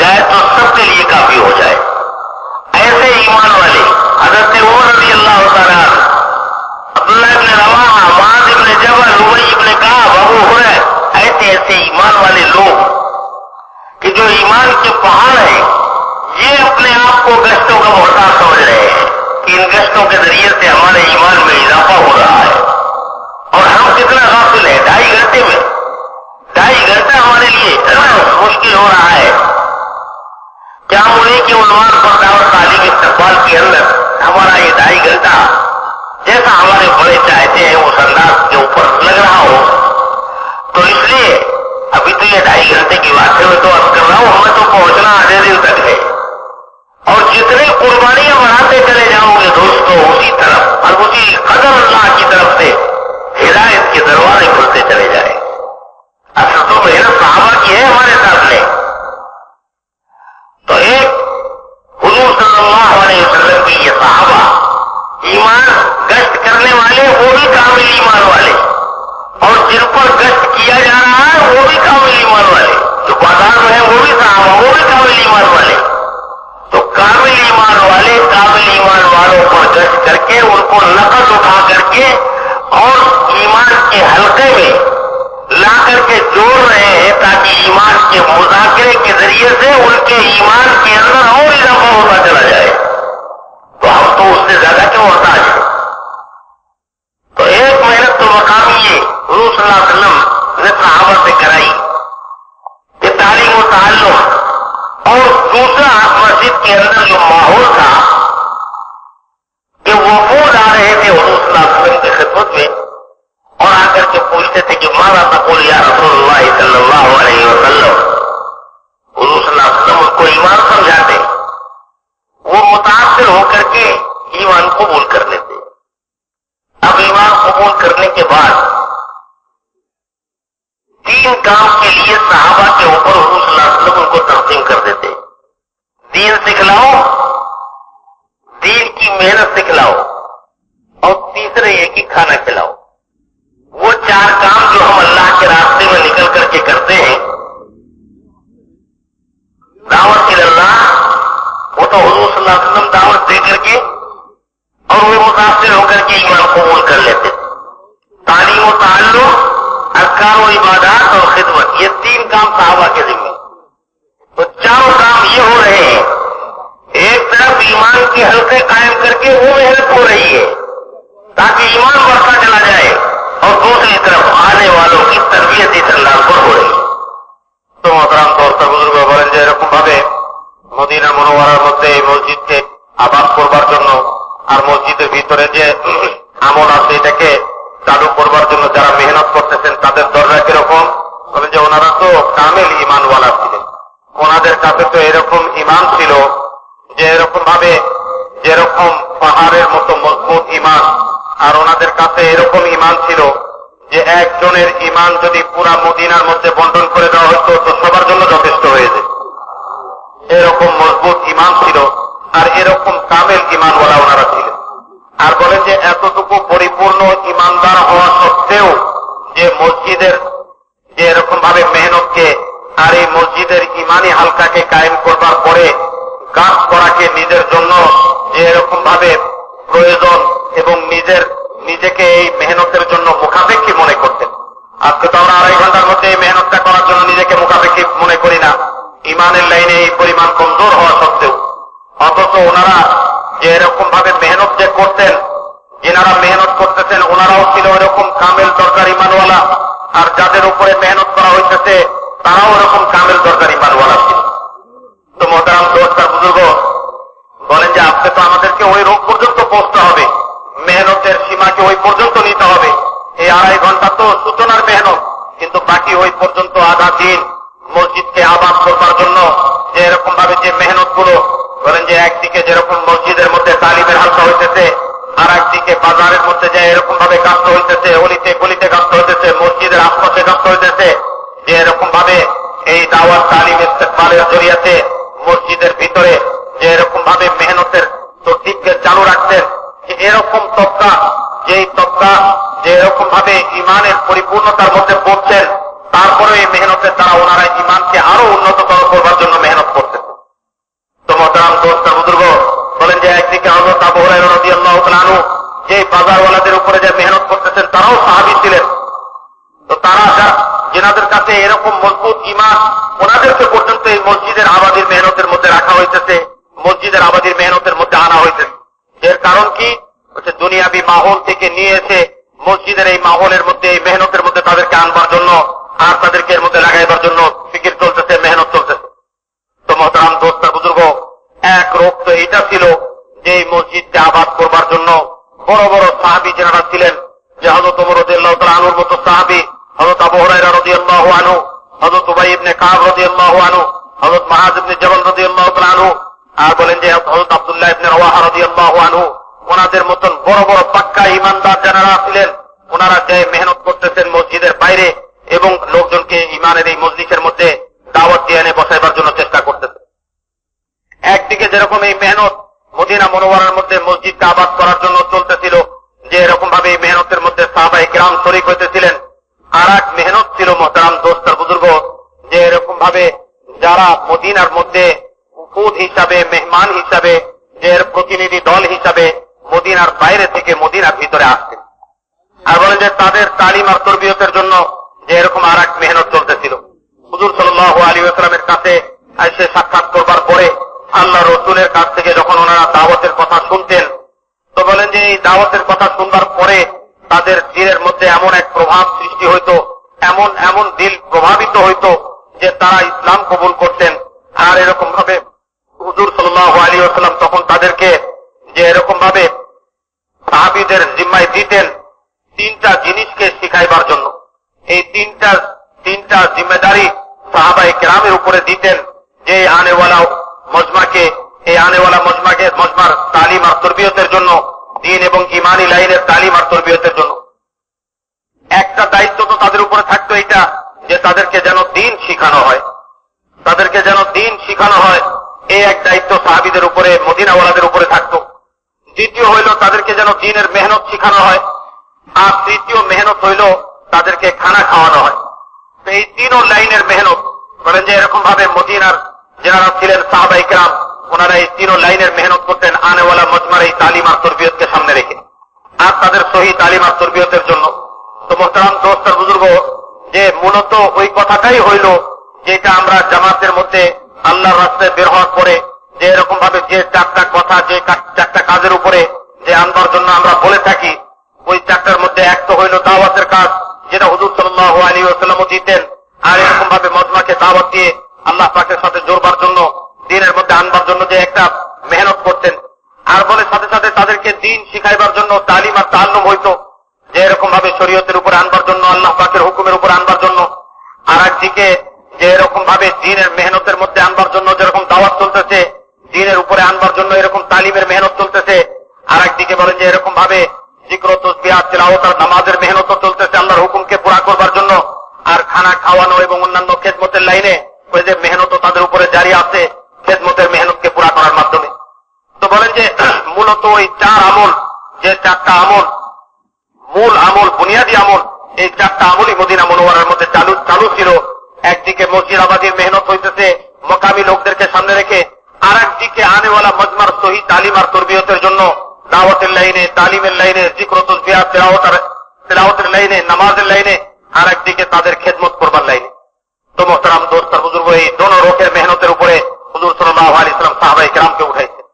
جائے تو سب کے لیے کافی ہو جائے۔ ایسے ایمان والے، حضرت عمر رضی اللہ تعالیٰ عبداللہ ابن روانہ معاذ ابن جبل، عبی ابن کہا کعب، ابو ہر ایسے ایسے ایمان والے لوگ کہ جو ایمان کے پہاڑ ہیں، یہ اپنے آپ کو گشتوں کا محتاط سمجھ رہے ہیں کہ ان گشتوں کے ذریعے سے ہمارے ایمان میں اضافہ ہو رہا ہے۔ اور ہم کتنا غافل ہیں، ڈھائی گھنٹے میں، ڈھائی گھنٹہ ہمارے لیے کیا انہیں کی عنوان پر دعوت تعلیم استقبال کے اندر ہمارا یہ ڈھائی گھنٹہ جیسا ہمارے بڑے چاہتے ہیں اس انداز کے اوپر لگ رہا ہو؟ تو اس لیے ابھی تو یہ ڈھائی گھنٹے کی بات ہے، میں تو اب کر رہا ہوں، ہمیں تو پہنچنا آدھے دن تک ہے۔ اور جتنی قربانیاں بڑھاتے چلے جاؤں گے دوستوں اسی طرف، اور اسی قدر اللہ کی طرف سے ہدایت کے دروازے کھلتے چلے جائیں۔ والے، وہ بھی کامل ایمان والے۔ اور جن پر گشت کیا جا رہا ہے، وہ بھی کامل ایمان والے۔ جو بازار میں ہے وہ بھی صاحب وہ بھی کامل ایمان والے۔ تو کامل ایمان والے، کامل ایمان والوں پر گشت کر کے، ان کو نقد اٹھا کر کے اور ایمان کے حلقے میں لا کر کے جوڑ رہے ہیں، تاکہ ایمان کے مذاکرے کے ذریعے سے ان کے ایمان کے اندر اور اضافہ ہوتا چلا جائے۔ تو ہم تو اس سے زیادہ کیوں ہوتا ہے تو ایک محنت تو مقامی حضور صلی اللہ علیہ وسلم نے صحابہ سے کرائی یہ تعلیم و تعلق اور دوسرا مسجد کے اندر جو ماحول تھا کہ وہ بول آ رہے تھے حضور صلی اللہ علیہ وسلم کی خدمت میں اور آ کر کے پوچھتے تھے کہ مارا تقول یا رسول اللہ صلی اللہ علیہ وسلم؟ حضور صلی اللہ علیہ وسلم اس کو ایمان سمجھاتے، وہ متاثر ہو کر کے ایمان کو بول کر لیتے۔ کام کے لیے صحابہ کے اوپر حضور صلی اللہ علیہ وسلم ان کو تقسیم کر دیتے دین سکھلاؤ، دین کی محنت سکھلاؤ، اور تیسرے یہ کہ کھانا کھلاؤ۔ وہ چار کام جو ہم اللہ کے راستے میں نکل کر کے کرتے ہیں، دعوت کے اللہ، وہ تو حضور صلی اللہ علیہ وسلم دعوت دے کر کے، اور وہ متاثر ہو کر کے ایمان قبول کر لیتے تعلیم و تعلق अरकार और इबादत और खिदमत ये तीन काम साहबा के जिम्मे तो चारों काम ये हो रहे हैं एक तरफ ईमान के हल्के कायम करके वो मेहनत हो रही है ताकि ईमान बढ़ता चला जाए और दूसरी तरफ आने वालों की तरबियत इस अंदाज पर हो रही है তো মোহতরাম দর্শক বুজুর্গ বলেন যে এরকম ভাবে মদিনা মনোয়ারার মধ্যে এই মসজিদকে আবাদ করবার জন্য আর মসজিদের ভিতরে যে আমল আছে এটাকে চালু করবার জন্য কামেল ইমানওয়ালা ছিলেন। ওনাদের কাছে তো এরকম ইমান ছিল যে এরকম ভাবে যেরকম পাহাড়ের মতো মজবুত ইমান আর ওনাদের কাছে এরকম ইমান ছিল যে একজনের ইমান যদি পুরা মদিনার মধ্যে বন্টন করে দেওয়া হতো, তো সবার জন্য যথেষ্ট হয়ে যেত। এরকম মজবুত ইমান ছিল, আর এরকম কামেল ইমানওয়ালা ওনারা ছিলেন। আর বলেন যে এতটুকু পরিপূর্ণ ইমানদার হওয়া সত্ত্বেও যে মসজিদের যে এরকম ভাবে মেহনতকে আর এই মসজিদের ইমানি হালকাকে কায়েম করবার পরে কাজ করাকে নিজের জন্য যে এরকম ভাবে প্রয়োজন এবং নিজের, নিজেকে এই মেহনতের জন্য মুখাপেক্ষী মনে করতেন। আজকে তো আমরা আড়াই ঘণ্টার মধ্যে এই মেহনতটা করার জন্য নিজেকে মুখাপেক্ষী মনে করি না। ইমানের লাইনে এই পরিমাণ কমজোর হওয়া সত্ত্বেও। অথচ ওনারা যে এরকম ভাবে মেহনত যে করতেন, যেনারা মেহনত করতেছেন, ওনারাও ছিল এরকম কামেল, দরকার ইমানওয়ালা। আর যাদের উপরে মেহনত করা হইতেছে, তারাও এরকম কামেল দরকার ইমানওয়ালা ছিল। তো মোহতারাম দোস্তার বুজুর্গ, বলেন যে আপনি তো আমাদেরকে ওই রোগ পর্যন্ত পৌঁছতে হবে। মেহনতের সীমাকে ওই পর্যন্ত নিতে হবে। এই আড়াই ঘণ্টা তো সূচনার মেহনত, কিন্তু বাকি ওই পর্যন্ত আধা দিন মসজিদকে আবাদ করবার জন্য যে এরকম ভাবে যে মেহনতগুলো বলেন যে একদিকে যেরকম মসজিদের মধ্যে তালিমের হালকা হইতেছে একদিকে বাজারের মধ্যে যে এরকম ভাবে কাজ হইতেছে অলিতে গলিতে কাজ হইতেছে মসজিদের আশপাশে কাজ হইতেছে যে এরকম ভাবে এই দাওয়াত, তালিম, ইস্তেকবালের জরিয়াতে মসজিদের ভিতরে যে এরকম ভাবে মেহনতের তরতিবকে চালু রাখতেন যে এরকম তত্ত্বা যেই তত্ত্বা যে এরকম ভাবে ইমানের পরিপূর্ণতার মধ্যে পড়ছেন তারপরে এই মেহনতের দ্বারা ওনারা ইমানকে আরও উন্নততর করবার জন্য মেহনত করতেন তো মহতারাম দোস্ত বুজুর্গ বলেন যে একদিকে হজরত আবু হুরায়রা রাদিয়াল্লাহু তাআলা আনহু যে বাজারওয়ালাদের উপরে যে মেহনত করতেছেন, তারাও সাহাবী ছিলেন। তো তারা যেনাদের কাছে এরকম মজবুত ইমান ওনাদেরকে পর্যন্ত এই মসজিদের আবাদির মেহনতের মধ্যে রাখা হইতেছে, মসজিদের আবাদির মেহনতের মধ্যে আনা হইতেছে। এর কারণ কি? হচ্ছে দুনিয়াবি মাহল থেকে নিয়ে এসে মসজিদের এই মাহলের মধ্যে, এই মেহনতের মধ্যে তাদেরকে আনবার জন্য আর তাদেরকে এর মধ্যে লাগাইবার জন্য ফিকির চলতেছে, মেহনত চলতেছে। তো মহতারাম দোস্ত বুজুর্গ, এক রোগ তো এইটা ছিল যে এই মসজিদকে আবাদ করবার বড় বড় সাহাবি যারা ছিলেন, যে হজরত আনুর মতো সাহাবি হজরত আবু হুরায়রা রাদিয়াল্লাহু আনহু হজরত উবাই ইবনে কাব রাদিয়াল্লাহু আনহু হজরত মাহাজ ইবনে জবল রাদিয়াল্লাহু তাআলা আনহু আর বলেন যে হজরত আব্দুল্লাহ ইবনে রাওয়াহা রাদিয়াল্লাহু আনহু, ওনাদের মতন বড় বড় পাক্কা ইমানদার যারা ছিলেন, ওনারা যে মেহনত করতেছেন মসজিদের বাইরে এবং লোকজনকে ইমানের এই মসজিদের মধ্যে দাওয়াত দিয়ে এনে বসাইবার জন্য চেষ্টা করতেছেন। একদিকে যেরকম এই মেহনত মদিনা মনোবরার মধ্যে মসজিদকে আবাদ করার জন্য চলতেছিল যে এরকম ভাবে এই মেহনতের মধ্যে সাহাবাই গ্রাম শরিক হইতেছিলেন আর এক মেহনত ছিল মোহতারাম দোস্তার বুজুর্গ যে এরকম ভাবে যারা মদিনার মধ্যে উপুদ হিসাবে, মেহমান হিসাবে যে প্রতিনিধি দল হিসাবে মদিনার বাইরে থেকে মদিনার ভিতরে আসতেন আর বলেন যে তাদের তালিম আর তরবিয়তের জন্য যে এরকম আর এক মেহনত চলতেছিল। হুজুর সাল্লাহ আলী আসলামের কাছে এসে সাক্ষাৎ করবার পরে আল্লাহ রসুলের কাছ থেকে যখন ওনারা দাওয়াতের কথা শুনতেন, তো বলেন যে এই দাওয়াতের কথা শুনবার পরে তাদের দিলের মধ্যে এমন এক প্রভাব সৃষ্টি হইত, এমন এমন দিল প্রভাবিত হইত যে তারা ইসলাম কবুল করতেন। এরকম ভাবে হুজুর সাল্লাহ আলী আসলাম তখন তাদেরকে যে এরকম ভাবে সাহাবিদের জিম্মায় দিতেন তিনটা জিনিসকে শিখাইবার জন্য। এই তিনটা তিনটা জিম্মেদারি সাহাবাই কেরামের উপরে দিতেন যে আনেওয়ালা মজমাকে, এই আনেওয়ালা মজমাকে, মজমার তালিম আর তরবিয়তের জন্য, দিন এবং ইমানি লাইনের তালিম আর তরবিয়তের জন্য। একটা দায়িত্ব তো তাদের উপরে থাকতো এটা যে তাদেরকে যেন দিন শিখানো হয়। তাদেরকে যেন দিন শিখানো হয় এই এক দায়িত্ব সাহাবিদের উপরে, মদিনাওয়ালাদের উপরে থাকতো। দ্বিতীয় হইল তাদেরকে যেন দিনের মেহনত শিখানো হয়, আর তৃতীয় মেহনত হইল তাদেরকে খানা খাওয়ানো হয়। এই তিনও লাইনের মেহনত, বলেন যে এরকম ভাবে মদিনার যারা ছিলেন সাহাবাই কেরাম ওনারা এই তিনও লাইনের মেহনত করতেন আনেওয়ালা মজমার এই তালিম আর তরবিয়তকে সামনে রেখে। আর তাদের সহি তালিম আর তরবিয়তের জন্য। তো মোহতারাম দোস্তার বুজুর্গ, যে মূলত ওই কথাটাই হইল যেটা আমরা জামাতের মধ্যে আল্লাহর রাস্তায় বের হওয়ার পরে যে এরকম ভাবে যে চারটা কথা, যে চারটা কাজের উপরে যে আনবার জন্য আমরা বলে থাকি, ওই চারটার মধ্যে এক তো হইল দাওয়াতের কাজ, যেটা হুজুর সাল্লাহ আলী ওসাল্লামও দিতেন, আর এরকম ভাবে মজমাকে দাওয়াত দিয়ে আল্লাহ পাকের সাথে জোরবার জন্য, দিনের মধ্যে আনবার জন্য যে একটা মেহনত করতেন। আর বলে সাথে সাথে তাদেরকে দিন শিখাইবার জন্য তালিম আর তাল্লুম হইতো, যে এরকম ভাবে শরীয়তের উপরে আনবার জন্য, আল্লাহ পাকের হুকুমের উপর আনবার জন্য। আর একদিকে যে এরকম ভাবে দিনের মেহনতের মধ্যে আনবার জন্য যেরকম দাওয়াত চলতেছে দিনের উপরে আনবার জন্য এরকম তালিমের মেহনত চলতেছে আর একদিকে বলেন যে এরকম ভাবে নামাজের মেহনত চলতেছে আল্লাহর হুকুমকে পুরা করবার জন্য। আর খানা খাওয়ানো এবং অন্যান্য খেদমতের লাইনে ওই যে মেহনত তাদের উপরে জারি আছে, খেদমতের মেহনতকে পুরা করার মাধ্যমে। তো বলেন যে, মূলত ওই চার আমল, যে চারটা আমল, মূল আমল, বুনিয়াদী আমল, এই চারটা আমলই মদিনা মনোয়ারের মধ্যে চালু চালু ছিল। একদিকে মসজিদ আবাদির মেহনত হইতেছে মকামি লোকদেরকে সামনে রেখে আর একদিকে আনেওয়ালা মজমার সহি তালিম আর তরবিয়তের জন্য দাওয়াতের লাইনে, তালিমের লাইনে জিক্রতুজবিহার লাইনে, নামাজের লাইনে আর একদিকে তাদের খেদমত করবার লাইনে। তো মোহতারাম দোস্তার হুজুর এই দোনো রোখের মেহনতের উপরে হুজুর সাল্লাহ আলি ইসলাম সাহাবাই গ্রামকে উঠাইছেন